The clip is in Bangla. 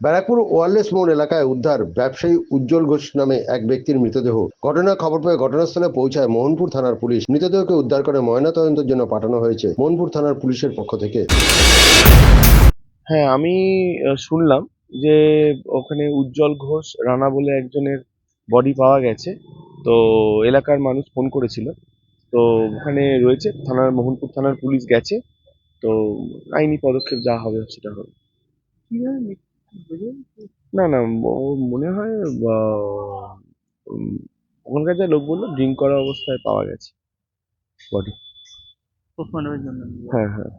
ব্যারাকপুর ওয়ারলেস মোড় এলাকায় উদ্ধার ব্যবসায়ী উজ্জ্বল ঘোষ নামে এক ব্যক্তির মৃতদেহ। ঘটনার খবর পেয়ে ঘটনাস্থলে পৌঁছায় মোহনপুর থানার পুলিশ। মৃতদেহকে উদ্ধার করে ময়নাতদন্তের জন্য পাঠানো হয়েছে মোহনপুর থানার পুলিশের পক্ষ থেকে। হ্যাঁ আমি শুনলাম যে ওখানে উজ্জ্বল ঘোষ রানা বলে একজনের বডি পাওয়া গেছে। তো এলাকার মানুষ ফোন করেছিল। তো ওখানে রয়েছে থানার মোহনপুর থানার পুলিশ গেছে। তো আইনি পদক্ষেপ যা হবে সেটা হবে। না না মনে হয় বা, উম, ওখানকার যা লোক বলল ড্রিঙ্ক করা অবস্থায় পাওয়া গেছে বডি পোস্টমর্টমের জন্য হ্যাঁ হ্যাঁ।